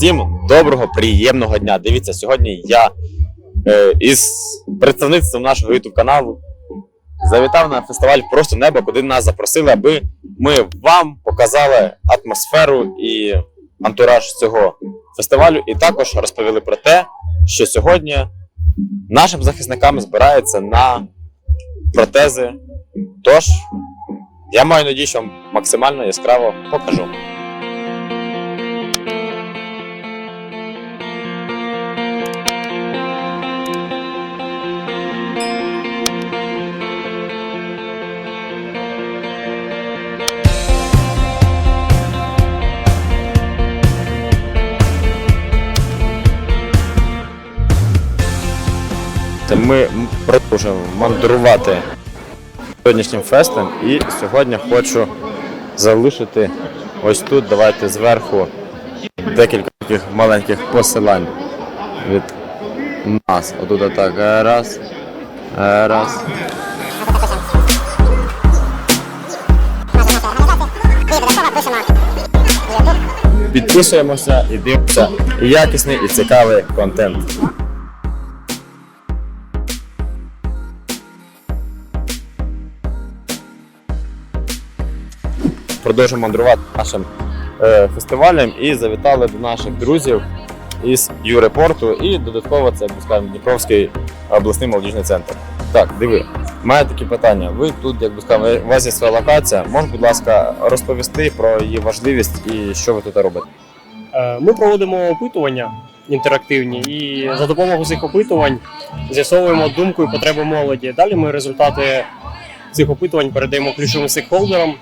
Всім доброго, приємного дня. Дивіться, сьогодні я е, із представництвом нашого YouTube каналу завітав на фестиваль Просто небо, куди нас запросили, аби ми вам показали атмосферу і антураж цього фестивалю, і також розповіли про те, що сьогодні нашим захисникам збирається на протези. Тож, я маю надію, що вам максимально яскраво покажу. Ми продовжуємо мандрувати сьогоднішнім фестом і сьогодні хочу залишити ось тут. Давайте зверху декілька таких маленьких посилань від нас. Отут отак. Раз. Раз. Підписуємося і дивимося якісний і цікавий контент. Продовжуємо мандрувати нашим е, фестивалем і завітали до наших друзів із Юрепорту і додатково це скажімо, Дніпровський обласний молодіжний центр. Так, диви, маю такі питання. Ви тут, як би сказав, у вас є своя локація. Можете, будь ласка, розповісти про її важливість і що ви тут робите? Е, Ми проводимо опитування інтерактивні і за допомогою цих опитувань з'ясовуємо думку і потреби молоді. Далі ми результати цих опитувань передаємо ключовим стейкхолдерам,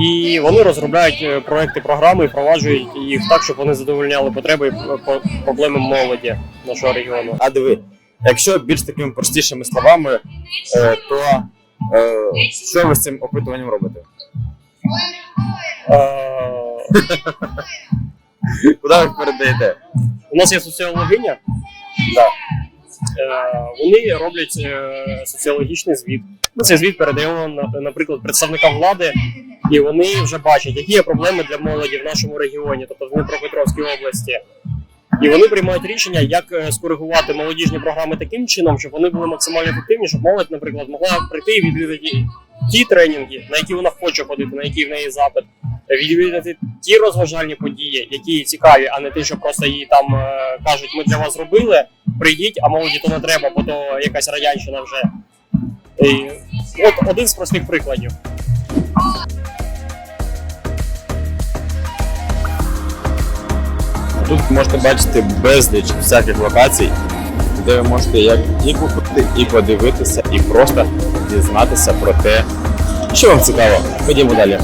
і вони розробляють е, проекти програми і впроваджують їх так, щоб вони задовольняли потреби і по- проблеми молоді нашого регіону. А диви, якщо більш такими простішими словами, е, то е, що ви з цим опитуванням робите? Куди ви передаєте? У нас є соціологиня. Да. Вони роблять соціологічний звіт. Цей звіт передаємо, наприклад, представникам влади, і вони вже бачать, які є проблеми для молоді в нашому регіоні, тобто в Дніпропетровській області. І вони приймають рішення, як е, скоригувати молодіжні програми таким чином, щоб вони були максимально ефективні, щоб молодь, наприклад, могла прийти і відвідати ті тренінги, на які вона хоче ходити, на які в неї запит, відвідати ті розважальні події, які їй цікаві, а не те, що просто їй там е, кажуть, ми для вас зробили, прийдіть, а молоді то не треба, бо то якась радянщина вже. І от один з простих прикладів. Тут можете бачити безліч всяких локацій, де ви можете як і купити, і подивитися, і просто дізнатися про те, що вам цікаво. Ходімо далі.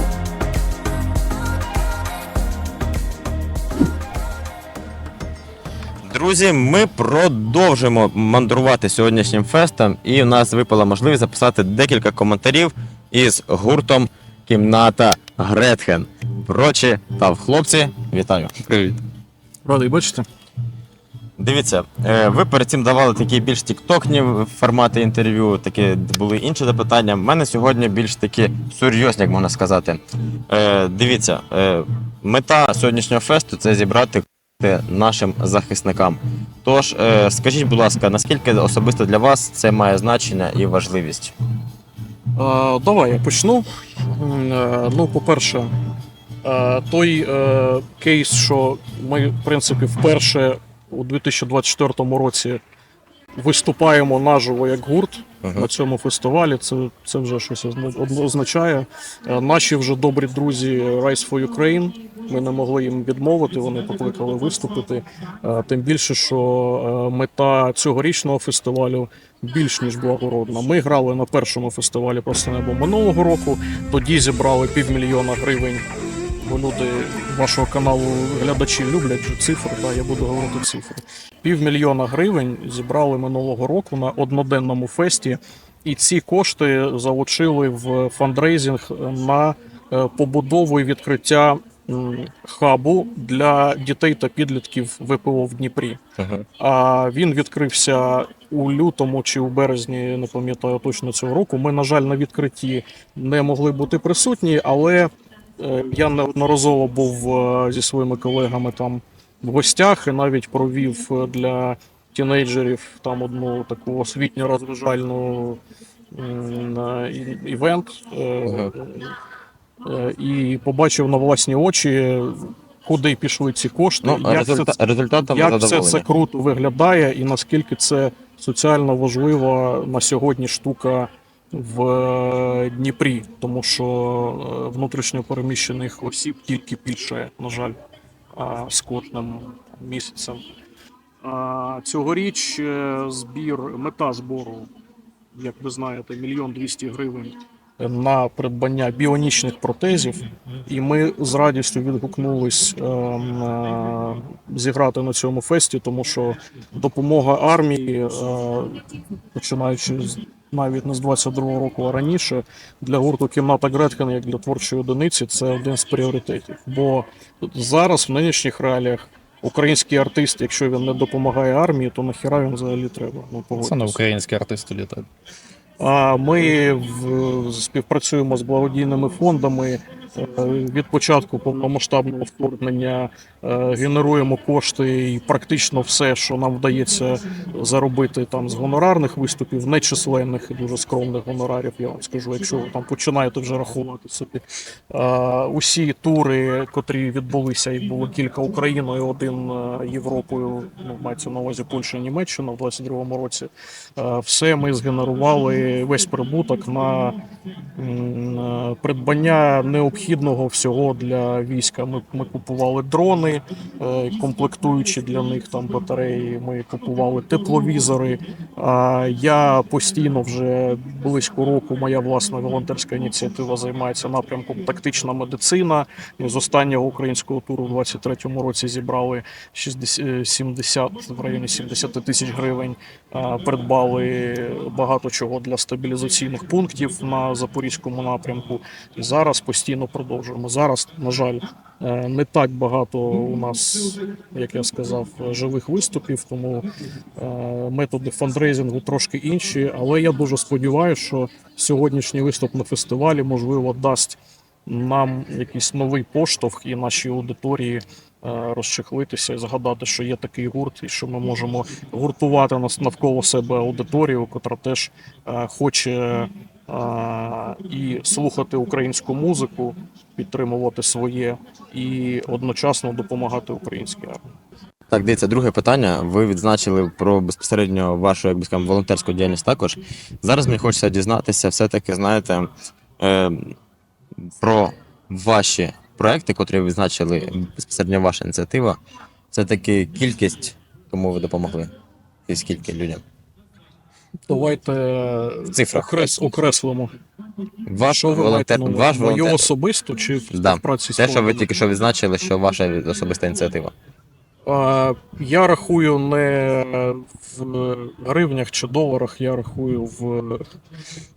Друзі, ми продовжуємо мандрувати сьогоднішнім фестом, і в нас випала можливість записати декілька коментарів із гуртом Кімната Гретхен. Прочі та хлопці, вітаю. Привіт. Радий бачити. Дивіться, е, ви перед цим давали такі більш тіктокні формати інтерв'ю, такі були інші запитання. У мене сьогодні більш такі серйозні, як можна сказати. Е, Дивіться, е, мета сьогоднішнього фесту це зібрати нашим захисникам. Тож, скажіть, будь ласка, наскільки особисто для вас це має значення і важливість? Давай я почну. Ну, по-перше, той е, кейс, що ми, в принципі, вперше у 2024 році виступаємо наживо як гурт на цьому фестивалі. Це, це вже щось означає. Е, Наші вже добрі друзі Rise for Ukraine. Ми не могли їм відмовити, вони покликали виступити. Е, Тим більше, що е, мета цьогорічного фестивалю більш ніж благородна. Ми грали на першому фестивалі «Просто небо» минулого року. Тоді зібрали півмільйона гривень. Бо люди вашого каналу глядачі люблять цифри, да, я буду говорити цифри. Півмільйона гривень зібрали минулого року на одноденному фесті, і ці кошти залучили в фандрейзинг на е, побудову і відкриття хабу для дітей та підлітків ВПО в Дніпрі. А він відкрився у лютому чи у березні, не пам'ятаю точно цього року. Ми, на жаль, на відкритті не могли бути присутні, але я неодноразово був е, зі своїми колегами там в гостях і навіть провів е, для тінейджерів там одну таку освітньо розважальну е, івент. е, Ага. е, І побачив на власні очі, куди пішли ці кошти, Ну, як, результа... це, результатом як все це круто виглядає, і наскільки це соціально важлива на сьогодні штука в е, Дніпрі, тому що е, внутрішньо переміщених осіб тільки більше, на жаль, з кожним місяцем. Цьогоріч е, збір, мета збору, як ви знаєте, мільйон двісті гривень на придбання біонічних протезів. І ми з радістю відгукнулись е, на- зіграти на цьому фесті, тому що допомога армії, е, починаючи з навіть не з 22-го року, а раніше, для гурту Кімната Гретхен, як для творчої одиниці, це один з пріоритетів. Бо зараз в нинішніх реаліях український артист, якщо він не допомагає армії, то нахіра він взагалі треба. Ну, Це не українські артисти літають. Ми співпрацюємо з благодійними фондами. Е, Від початку повномасштабного вторгнення е, генеруємо кошти і практично все, що нам вдається заробити там з гонорарних виступів, нечисленних і дуже скромних гонорарів. Я вам скажу, якщо ви там починаєте вже рахувати собі. Е, Усі тури, котрі відбулися, їх було кілька Україною, один Європою, ну мається на увазі Польща і Німеччина в 22-му році. Все ми згенерували весь прибуток на придбання необхідного всього для війська. Ми, ми купували дрони, е, комплектуючі для них там батареї. Ми купували тепловізори. А Я постійно вже близько року. Моя власна волонтерська ініціатива займається напрямком тактична медицина. З останнього українського туру в 23-му році зібрали 60, е, 70 в районі 70 тисяч гривень. Е, Придбали багато чого для стабілізаційних пунктів на запорізькому напрямку. Зараз постійно продовжуємо. Зараз, на жаль, е, не так багато у нас, як я сказав, живих виступів, тому е, методи фандрейзингу трошки інші. Але я дуже сподіваюся, що сьогоднішній виступ на фестивалі можливо дасть нам якийсь новий поштовх і нашій аудиторії е, розчехлитися і згадати, що є такий гурт, і що ми можемо гуртувати нас навколо себе аудиторію, котра теж хоче і слухати українську музику, підтримувати своє і одночасно допомагати українській армії. Так, дивіться, друге питання. Ви відзначили про безпосередньо вашу, як би скажемо, волонтерську діяльність також. Зараз мені хочеться дізнатися, все-таки, знаєте, е, про ваші проекти, котрі ви відзначили, безпосередньо ваша ініціатива. Все-таки кількість, кому ви допомогли. І скільки людям? Давайте В цифрах. окрес, окреслимо. Ваш Що ви маєте волонтер, на увазі? ваш Мою волонтер. особисту чи в Да. співпраці з Те, що ви тільки що відзначили, що ваша особиста ініціатива. Я рахую не в гривнях чи доларах, я рахую в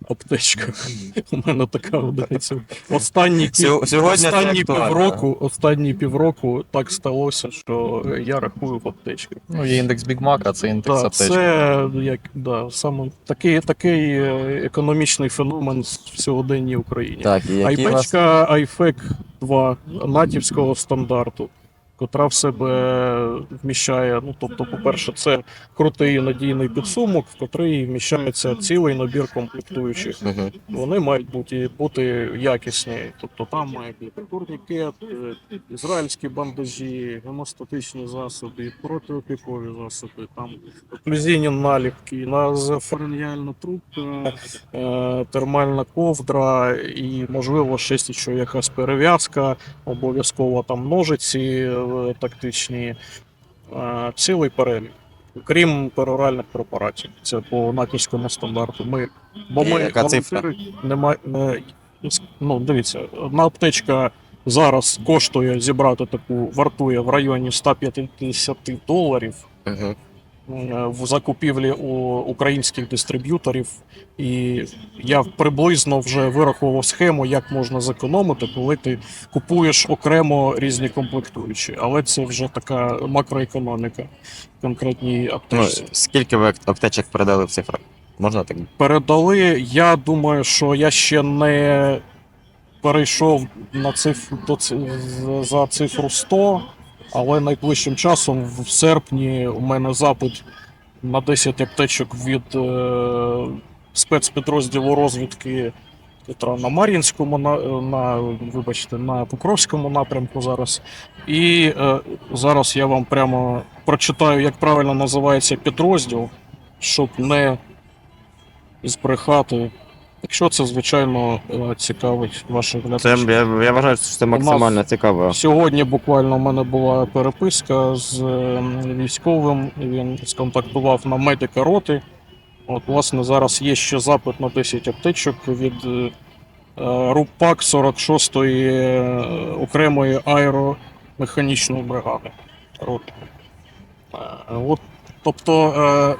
аптечках. У мене така одиниця. Останні, пів, сьогодні останні півроку, останні півроку так сталося, що я рахую в аптечках. Ну, є індекс Big Mac, а це індекс Так, аптечки. це як да, саме такий, такий е, економічний феномен в сьогоденній Україні. Так, і які у вас... Айпечка iFEC 2 натівського стандарту, котра в себе вміщає. Ну, тобто, по-перше, це крутий надійний підсумок, в котрий вміщається цілий набір комплектуючих. Мгм. Вони мають бути, бути якісні. Тобто там має бути турнікет, е, ізраїльські бандажі, гемостатичні засоби, протиопікові засоби, там оклюзійні наліпки, назофарингіальна трубка, е, термальна ковдра і, можливо, ще якась перев'язка, обов'язково там ножиці е, тактичні, цілий перелік. Крім пероральних препаратів, це по натівському стандарту. Ми, бо ми яка цифра? нема, не, ну, дивіться, одна аптечка зараз коштує зібрати таку, вартує в районі 150 доларів Мгм. Е, в закупівлі у українських дистриб'юторів. І я приблизно вже вирахував схему, як можна зекономити, коли ти купуєш окремо різні комплектуючі. Але це вже така макроекономіка в конкретній Ну, скільки ви аптечок передали в цифрах? Можна так? передали. Я думаю, що я ще не перейшов на цифру за цифру 100, Але найближчим часом, в серпні, у мене запит на 10 аптечок від е, спецпідрозділу розвідки, яка на Мар'їнському, на, на, вибачте, на Покровському напрямку зараз. І е, зараз я вам прямо прочитаю, як правильно називається підрозділ, щоб не збрехати. Якщо це, звичайно, е, цікавить ваших Це, глядачів. я, я вважаю, що це максимально цікаво. Сьогодні буквально в мене була переписка з е, військовим. Він сконтактував на медика роти. От, власне, зараз є ще запит на 10 аптечок від е, е, РУПАК 46-ї е, окремої аеромеханічної бригади. Роти. Е, От, тобто, е,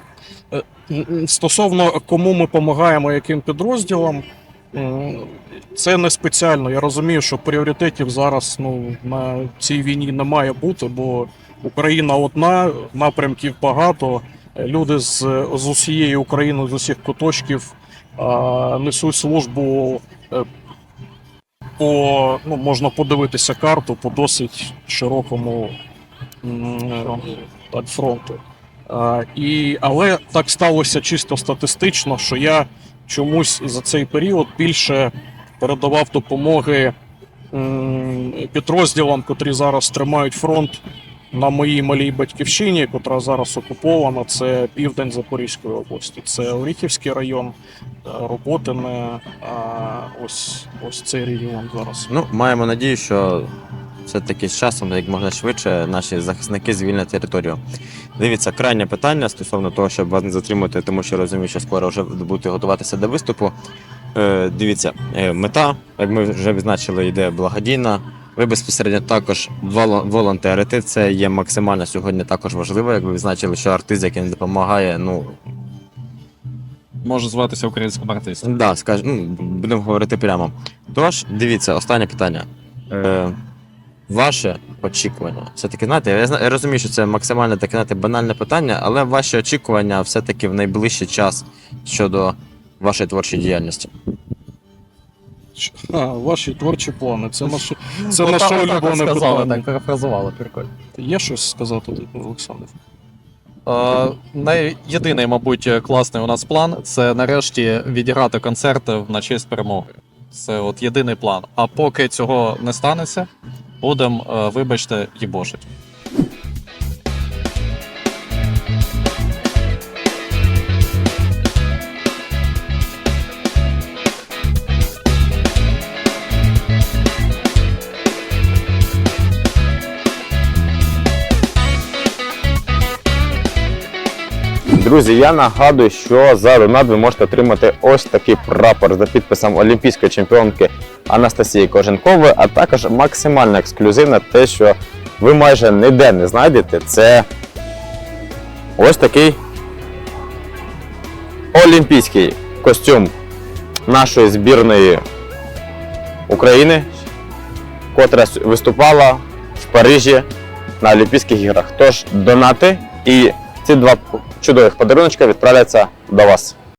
стосовно кому ми допомагаємо, яким підрозділам, це не спеціально. Я розумію, що пріоритетів зараз ну, на цій війні не має бути, бо Україна одна, напрямків багато. Люди з, з усієї України, з усіх куточків а, несуть службу е, по, ну, можна подивитися карту по досить широкому е, так, фронту. І, але так сталося чисто статистично, що я чомусь за цей період більше передавав допомоги підрозділам, котрі зараз тримають фронт на моїй малій батьківщині, котра зараз окупована. Це південь Запорізької області, це Оріхівський район, е, Роботине, ось, ось цей регіон зараз. Ну, маємо надію, що все-таки з часом, як можна швидше, наші захисники звільнять територію. Дивіться, крайнє питання стосовно того, щоб вас не затримувати, тому що розумію, що скоро вже будете готуватися до виступу. Е, дивіться, е, мета, як ми вже відзначили, йде благодійна. Ви безпосередньо також волонтерите. Це є максимально сьогодні також важливо. Як ви відзначили, що артист, який не допомагає, ну Може зватися українським артистом. Да, скаж, ну, будемо говорити прямо. Тож, дивіться, останнє питання. Е, ваше очікування. Все-таки, знаєте, я, я розумію, що це максимально таке знаєте, банальне питання, але ваші очікування все-таки в найближчий час щодо вашої творчої діяльності. А, ваші творчі плани. Це наше, це Отак- наше улюблене сказали, питання. так перефразували, прикольно. Є щось сказати, Олександр? Е, най- єдиний, мабуть, класний у нас план це нарешті відіграти концерти на честь перемоги. Це от єдиний план. А поки цього не станеться, будемо, вибачте, їбошить. Друзі, я нагадую, що за донат ви можете отримати ось такий прапор за підписом олімпійської чемпіонки Анастасії Коженкової, а також максимально ексклюзивне те, що ви майже ніде не знайдете. Це ось такий олімпійський костюм нашої збірної України, котра виступала в Парижі на Олімпійських іграх. Тож донати і ці два чудових подаруночка відправляться до вас.